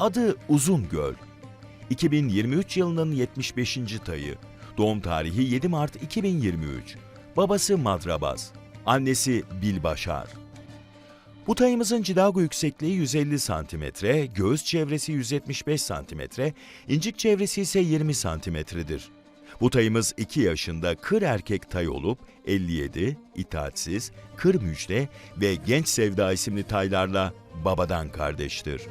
Adı Uzungöl. 2023 yılının 75. tayı. Doğum tarihi 7 Mart 2023. Babası Madrabaz. Annesi Bilbaşar. Bu tayımızın cidago yüksekliği 150 santimetre, göğüs çevresi 175 santimetre, incik çevresi ise 20 santimetredir. Bu tayımız 2 yaşında kır erkek tay olup 57, itaatsiz, kır müjde ve genç sevda isimli taylarla babadan kardeştir.